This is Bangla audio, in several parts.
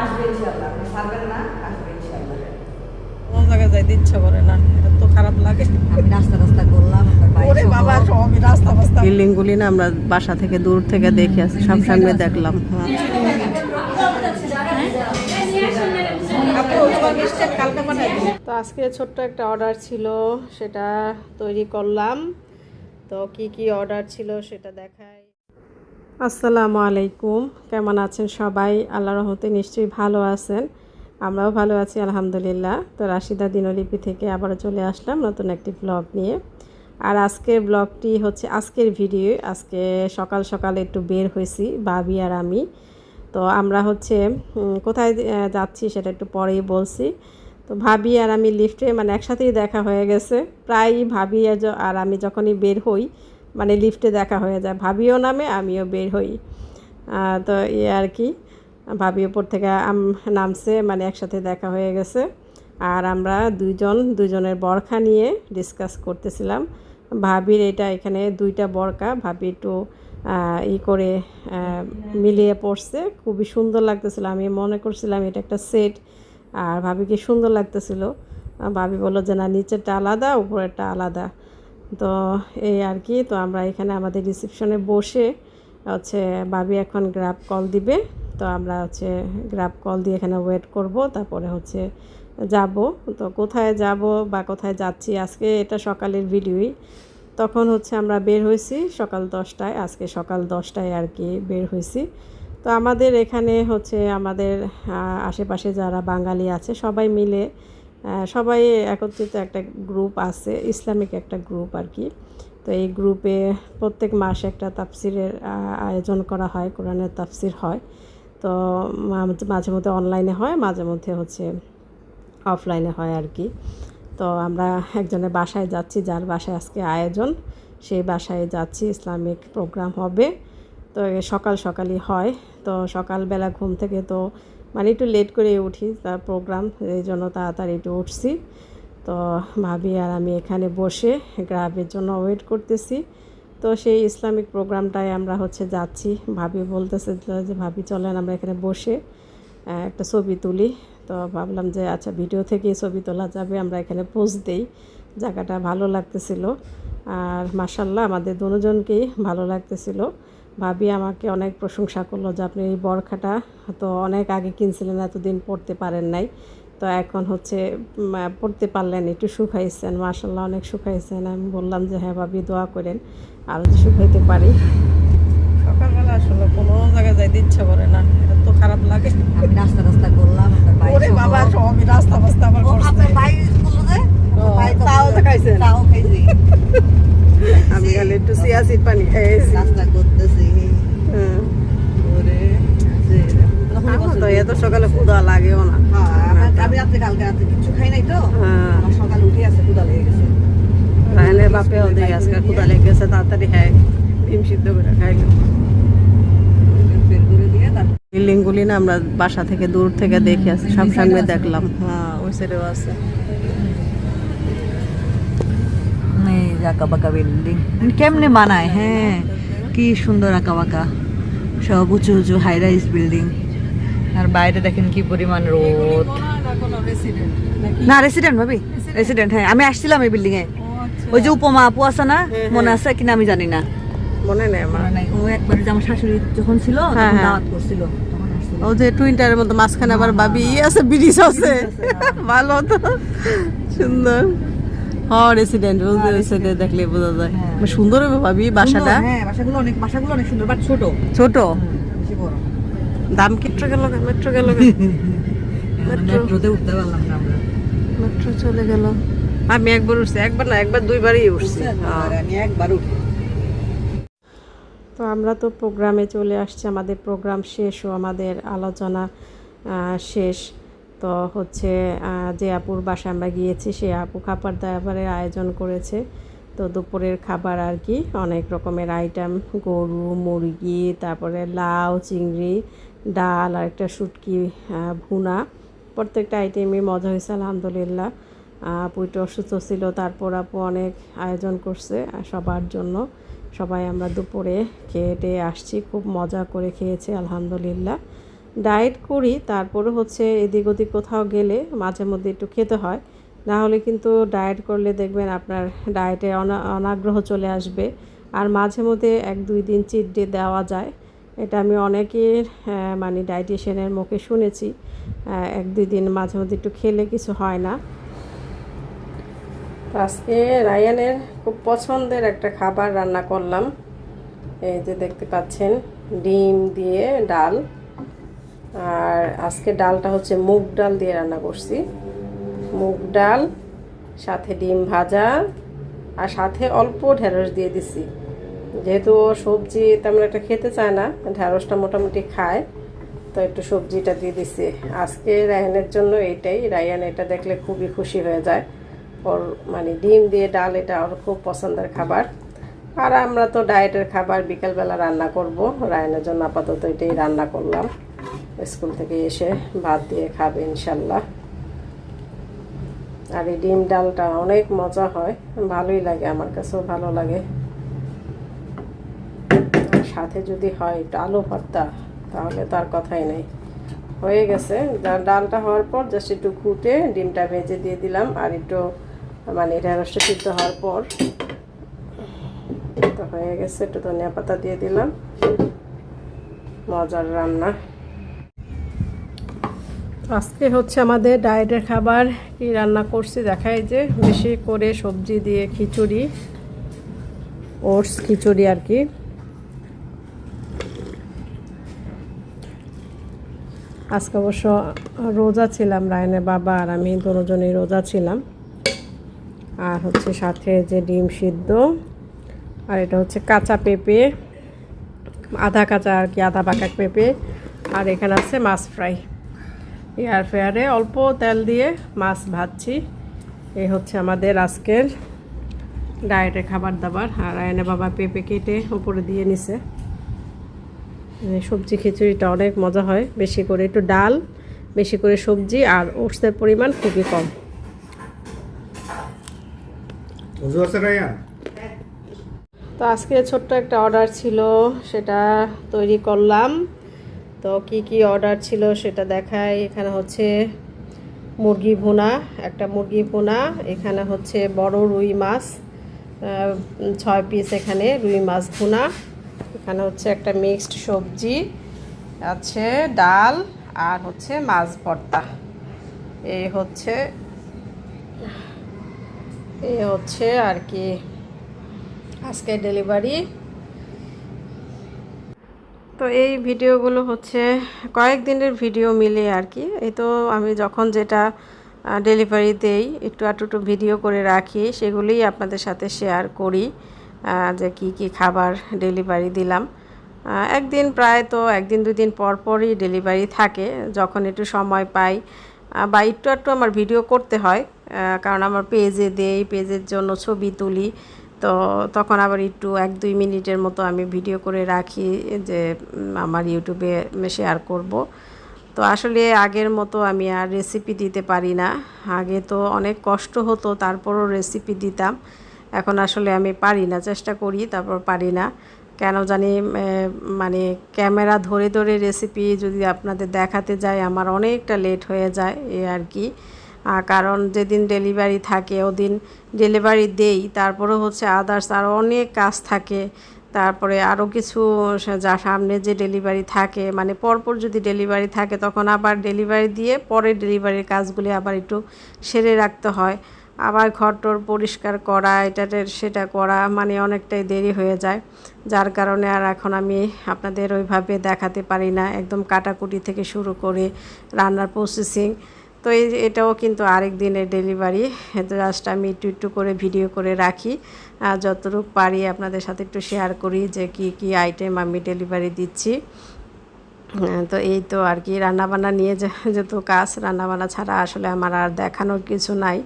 আসবে ইনশাল্লাহ ছাড়বেন না আসবে ইনশাল্লাহ কোনো জায়গায় যাইতে ইচ্ছা করে না এত খারাপ লাগে। আমি রাস্তা রাস্তা করলাম ওরে বাবা সবই রাস্তা রাস্তা বিল্ডিং গুলি না আমরা বাসা থেকে দূর থেকে দেখে আসি সব সামনে দেখলাম। তো আজকে ছোট্ট একটা অর্ডার ছিল সেটা তৈরি করলাম। তো কি কি অর্ডার ছিল সেটা দেখাই। আসসালামু আলাইকুম। কেমন আছেন সবাই? আল্লাহ রহমতে নিশ্চয়ই ভালো আছেন। আমরাও ভালো আছি, আলহামদুলিল্লাহ। তো রাশিদা দিনলিপি থেকে আবারও চলে আসলাম নতুন একটি ব্লগ নিয়ে। আর আজকের ব্লগটি হচ্ছে আজকের ভিডিও আজকে সকাল সকাল একটু বের হয়েছি, ভাবি আর আমি। তো আমরা হচ্ছে কোথায় যাচ্ছি সেটা একটু পরেই বলছি। তো ভাবি আর আমি লিফটে মানে একসাথেই দেখা হয়ে গেছে। প্রায়ই ভাবি আর আমি যখনই বের হই মানে লিফটে দেখা হয়ে যায়। ভাবিও নামে, আমিও বের হই। তো এই আর কি। ভাবি ওপর থেকে আম- নামছে মানে একসাথে দেখা হয়ে গেছে। আর আমরা দুইজন দুজনের বরখা নিয়ে ডিসকাস করতেছিলাম। ভাবির এটা এখানে দুইটা বরকা ভাবি একটু ই করে মিলিয়ে পড়ছে খুবই সুন্দর লাগতেছিল। আমি মনে করছিলাম এটা একটা সেট আর ভাবিকে সুন্দর লাগতেছিল। ভাবি বলল যে, না, নিচেরটা আলাদা, উপরেরটা আলাদা। তো এই আর কি, তো আমরা এখানে আমাদের রিসেপশনে বসে হচ্ছে বাবি এখন গ্রাব কল দিবে। তো আমরা হচ্ছে গ্রাব কল দিয়ে এখানে ওয়েট করব, তারপরে হচ্ছে যাব। তো কোথায় যাব বা কোথায় যাচ্ছি, আজকে এটা সকালের ভিডিওই তখন হচ্ছে আমরা বের হয়েছি সকাল দশটায়, আজকে সকাল দশটায় আর কি বের হয়েছি। তো আমাদের এখানে হচ্ছে আমাদের আশেপাশে যারা বাঙালি আছে সবাই মিলে সবাই একত্রিত একটা গ্রুপ আছে, ইসলামিক একটা গ্রুপ আর কি তো এই গ্রুপে প্রত্যেক মাসে একটা তাফসিরের আয়োজন করা হয়, কোরআনের তাফসির হয়। তো মাঝে মধ্যে অনলাইনে হয়, মাঝে মধ্যে হচ্ছে অফলাইনে হয় আর কি তো আমরা একজনের বাসায় যাচ্ছি, যার বাসায় আজকে আয়োজন, সেই বাসায় যাচ্ছি, ইসলামিক প্রোগ্রাম হবে। তো সকাল সকালই হয়। তো সকালবেলা ঘুম থেকে তো মানে একটু লেট করে উঠি তার প্রোগ্রাম এই জন্য তাড়াতাড়ি একটু উঠছি। তো ভাবি আর আমি এখানে বসে গ্রাফের জন্য ওয়েট করতেছি। তো সেই ইসলামিক প্রোগ্রামটায় আমরা হচ্ছে যাচ্ছি। ভাবি বলতেছে যে ভাবি চলেন, আমরা এখানে বসে একটা ছবি তুলি। তো ভাবলাম যে আচ্ছা ভিডিও থেকেই ছবি তোলা যাবে, আমরা এখানে পোজ দিই জায়গাটা ভালো লাগতেছিল। আর মাসাল্লাহ আমাদের দুজনকেই ভালো লাগতেছিল। ভাবি আমাকে অনেক প্রশংসা করল যে আপনি এই বরখাটা তো অনেক আগে কিনছিলেন এতদিন পড়তে পারেন নাই। তো এখন হচ্ছে পড়তে পারলেন একটু শুকাইছেন মাসাল্লাহ অনেক শুকাইছেন। আমি বললাম যে হ্যাঁ ভাবি দোয়া করেন আরও যে শুকাইতে পারি। সকালবেলা আসলে কোনো জায়গায় যাইতে ইচ্ছা করে না এত খারাপ লাগে। আমি রাস্তা রাস্তা করলাম ওরে বাবা রাস্তা রাস্তা আপনার বলল যে? খাইছি। আমি খালি একটু সিয়াসিড পানি খেয়েছি রাস্তা করতেছি হুম। ওরে যে, তখনই আমার বলছে তো সকালে ক্ষুধা লাগেও না। হ্যাঁ, আমি রাত্রে কালকে রাত্রে কিছু খাই নাই তো। হ্যাঁ। আমার সকালে উঠে আছে ক্ষুধা লেগে গেছে। রায়নের বাপেও দেখে আজকে ক্ষুধা লেগেছে তাড়াতাড়ি হ্যাঁ ডিম সিদ্ধ করে খাইলো। বের করে দিয়ে তারপর বিল্ডিং গুলি না আমরা বাসা থেকে দূর থেকে দেখে আসি সব সামনে দেখলাম। হ্যাঁ ওই সাইডেও আছে। এই আঁকা বাঁকা বিল্ডিং। কেমনে মানায় হ্যাঁ কি সুন্দর আঁকা বাঁকা সব উঁচু উঁচু হাই রাইজ বিল্ডিং আর বাইরে দেখেন কি পরিমাণ রোদ। না রেসিডেন্ট ভাবি রেসিডেন্ট হ্যাঁ আমি আসছিলাম এই বিল্ডিং এ। ওই যে উপমা আপু আছে না হ্যাঁ, মনে হ্যাঁ। আছে কিনা আমি জানি না। মনে নেই মনে ও একবার যে আমার শাশুড়ি যখন ছিল হ্যাঁ, তখন। দাওয়াত করছিল। ও যে টুইন্টারের মধ্যে মাঝখানে আবার বাবি ই আছে ব্রিজ আছে। ভালো তো। সুন্দর। হ্যাঁ রেসিডেন্ট সেটা দেখলে বোঝা যায়। মানে সুন্দর হবে ভাবি বাসাটা। হ্যাঁ বাসাগুলো অনেক বাসাগুলো অনেক সুন্দর বাট ছোট। ছোট? দাম কেটে গেল মেট্রো গেল মেট্রো মেট্রোতে উঠতে পারলাম না আমরা। মেট্রো চলে গেল। আমি একবার উঠছি একবার না একবার দুইবারই উঠছি। আমি একবার উঠি। তো আমরা তো প্রোগ্রামে চলে আসছি আমাদের প্রোগ্রাম শেষ ও আমাদের আলোচনা শেষ। তো হচ্ছে যে আপুর বাসায় আমরা গিয়েছি সে আপু খাবার দাবারের আয়োজন করেছে। তো দুপুরের খাবার আর কি, অনেক রকমের আইটেম গরু, মুরগি, তারপরে লাউ, চিংড়ি, ডাল আর একটা শুটকি ভুনা। প্রত্যেকটা আইটেমই মজা হয়েছে, আলহামদুলিল্লাহ। একটু অসুস্থ ছিল, তারপর আপু অনেক আয়োজন করছে সবার জন্য। সবাই আমরা দুপুরে খেয়ে আসছি, খুব মজা করে খেয়েছি, আলহামদুলিল্লাহ। ডায়েট করি, তারপরে হচ্ছে এদিক ওদিক কোথাও গেলে মাঝে মধ্যে একটু খেতে হয়। না হলে কিন্তু ডায়েট করলে দেখবেন আপনার ডায়েটে অনা, অনাগ্রহ চলে আসবে। আর মাঝে মধ্যে এক, দুই দিন চিট ডে দেওয়া যায়। এটা আমি অনেকের মানে ডায়েটিশিয়ানের মুখে শুনেছি। এক, দুই দিন মাঝে মধ্যে একটু খেলে কিছু হয় না। আজকে রায়ানের খুব পছন্দের একটা খাবার রান্না করলাম। এই যে দেখতে পাচ্ছেন, ডিম দিয়ে ডাল। আর আজকে ডালটা হচ্ছে মুগ ডাল দিয়ে রান্না করছি। মুগ ডাল, সাথে ডিম ভাজা, আর সাথে অল্প ঢেঁড়স দিয়ে দিছি। যেহেতু ও সবজি তেমন একটা খেতে চায় না, ঢেঁড়সটা মোটামুটি খায়, তো একটু সবজিটা দিয়ে দিছি। আজকে রায়ানের জন্য এইটাই। রায়ান এটা দেখলে খুবই খুশি হয়ে যায়। ওর মানে ডিম দিয়ে ডাল এটা ওর খুব পছন্দের খাবার। আর আমরা তো ডায়েটের খাবার বিকেলবেলা রান্না করব। রায়ানের জন্য আপাতত এটাই রান্না করলাম। স্কুল থেকে এসে ভাত দিয়ে খাবে, ইনশাল্লাহ। আর এই ডিম ডালটা অনেক মজা হয়। ভালোই লাগে, আমার কাছেও ভালো লাগে। সাথে যদি হয় একটু আলু ভর্তা, তাহলে তার কথাই নেই। হয়ে গেছে। ডালটা হওয়ার পর জাস্ট একটু খুঁটে ডিমটা ভেজে দিয়ে দিলাম, আর একটু মানে ঢেঁড়সটা সিদ্ধ হওয়ার পর তো হয়ে গেছে, একটু ধনিয়া পাতা দিয়ে দিলাম। মজার রান্না। আজকে হচ্ছে আমাদের ডায়েটের খাবার কি রান্না করছি দেখায় যে, বেশি করে সবজি দিয়ে খিচুড়ি, ওটস খিচুড়ি আর কি। আজকে অবশ্য রোজা ছিলাম, রায়নের বাবা আর আমি দুজনেই রোজা ছিলাম। আর হচ্ছে সাথে যে ডিম সিদ্ধ, আর এটা হচ্ছে কাঁচা পেঁপে, আধা কাঁচা আর কি, আধা পাকা পেঁপে, আর এখানে আছে মাছ ফ্রাই। এয়ার ফেয়ারে অল্প তেল দিয়ে মাছ ভাজছি। এই হচ্ছে আমাদের আজকের ডায়েটে খাবার দাবার আর আয়না বাবা পেঁপে কেটে উপরে দিয়ে নিছে। সবজি খিচুড়িটা অনেক মজা হয়। বেশি করে একটু ডাল বেশি করে সবজি আর ওটসের পরিমাণ খুবই কম। তো আজকে ছোট্ট একটা অর্ডার ছিল। সেটা তৈরি করলাম। তো কি কি অর্ডার ছিল সেটা দেখায় এখানে হচ্ছে মুরগি ভুনা, একটা মুরগি ভুনা, এখানে হচ্ছে বড় রুই মাছ ছয় পিস এখানে রুই মাছ ভুনা, এখানে হচ্ছে একটা মিক্সড সবজি, আছে ডাল আর হচ্ছে মাছ ভর্তা। এই হচ্ছে এই হচ্ছে আর কি আজকে ডেলিভারি তো এই ভিডিওগুলো হচ্ছে কয়েকদিনের ভিডিও মিলে আর কি। এই তো আমি যখন যেটা ডেলিভারি দেই, একটু আটটু ভিডিও করে রাখি, সেগুলোই আপনাদের সাথে শেয়ার করি যে কি কি খাবার ডেলিভারি দিলাম। একদিন প্রায় তো একদিন দুই দিন পর পরই ডেলিভারি থাকে, যখন একটু সময় পাই। বা একটু একটু আমার ভিডিও করতে হয় কারণ আমার পেজে দেই পেজের জন্য ছবি তুলি তো তখন আবার একটু এক, দুই মিনিটের মতো আমি ভিডিও করে রাখি যে আমার ইউটিউবে শেয়ার করব। তো আসলে আগের মতো আমি আর রেসিপি দিতে পারি না। আগে তো অনেক কষ্ট হতো, তারপরও রেসিপি দিতাম। এখন আসলে আমি পারি না, চেষ্টা করি, তারপর পারি না। কেন জানি মানে ক্যামেরা ধরে ধরে রেসিপি যদি আপনাদের দেখাতে যাই আমার অনেকটা লেট হয়ে যায় এ আর কি। কারণ যেদিন ডেলিভারি থাকে, ওদিন ডেলিভারি দেই। তারপরে হচ্ছে আদার্স আরও অনেক কাজ থাকে। তারপরে আরও কিছু যা সামনে যে ডেলিভারি থাকে মানে পরপর যদি ডেলিভারি থাকে, তখন আবার ডেলিভারি দিয়ে পরে ডেলিভারির কাজগুলি আবার একটু সেরে রাখতে হয়। আবার ঘরটর পরিষ্কার করা এটা সেটা করা মানে অনেকটাই দেরি হয়ে যায়। যার কারণে আর এখন আমি আপনাদের ওইভাবে দেখাতে পারি না। একদম কাটাকুটি থেকে শুরু করে রান্নার প্রসেসিং তো এই এটাও কিন্তু আরেক দিনের ডেলিভারি। তো জাস্ট আমি একটু একটু করে ভিডিও করে রাখি। যতটুকু পারি আপনাদের সাথে একটু শেয়ার করি যে কি কি আইটেম আমি ডেলিভারি দিচ্ছি। হ্যাঁ, তো এই তো আর কি। রান্নাবান্না নিয়ে যেহেতু কাজ রান্নাবান্না ছাড়া আসলে আমার আর দেখানোর কিছু নাই।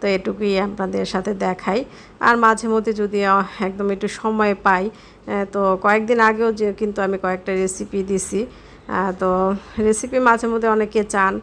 তো এটুকুই আপনাদের সাথে দেখাই। আর মাঝে মধ্যে যদি একদম একটু সময় পাই তো কয়েকদিন আগেও যে কিন্তু আমি কয়েকটা রেসিপি দিছি। তো রেসিপি মাঝে মধ্যে অনেকে চান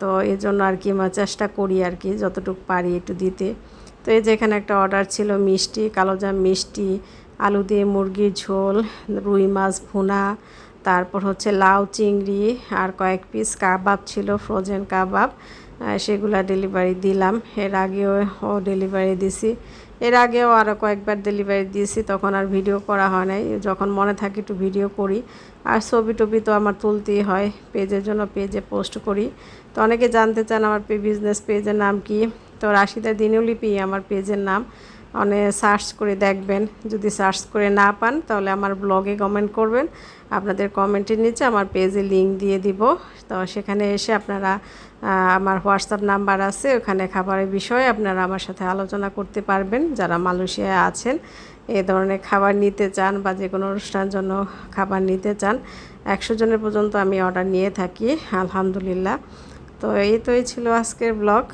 তো এই জন্য আর কি চেষ্টা করি আর কি, যতটুকু পারি একটু দিতে। তো এই যে এখানে একটা অর্ডার ছিল মিষ্টি কালোজাম মিষ্টি, আলু দিয়ে মুরগির ঝোল, রুই মাছ ভুনা, তারপর হচ্ছে লাউ চিংড়ি আর কয়েক পিস কাবাব ছিল ফ্রোজেন কাবাব। সেগুলা ডেলিভারি দিলাম। এর আগেও ডেলিভারি দিছি। এর আগেও আরও কয়েকবার ডেলিভারি দিয়েছি, তখন আর ভিডিও করা হয় নাই। যখন মনে থাকে একটু ভিডিও করি, আর ছবি টবি তো আমার তুলতেই হয়, পেজের জন্য পেজে পোস্ট করি। তো অনেকে জানতে চান আমার বিজনেস পেজের নাম কি? তো রাশিদা দিনুলিপি আমার পেজের নাম। অনেক সার্চ করে দেখবেন। যদি সার্চ করে না পান, তাহলে আমার ব্লগে কমেন্ট করবেন। আপনাদের কমেন্টের নিচে আমার পেজে লিংক দিয়ে দিব। তো সেখানে এসে আপনারা আমার হোয়াটসঅ্যাপ নাম্বার আছে, ওখানে খাবারের বিষয়ে আপনারা আমার সাথে আলোচনা করতে পারবেন। যারা মালয়েশিয়ায় আছেন, এ ধরনের খাবার নিতে চান বা যে কোনো অনুষ্ঠানের জন্য খাবার নিতে চান, একশো জনের পর্যন্ত আমি অর্ডার নিয়ে থাকি, আলহামদুলিল্লাহ। তো এই তো, এই ছিল আজকের ব্লগ।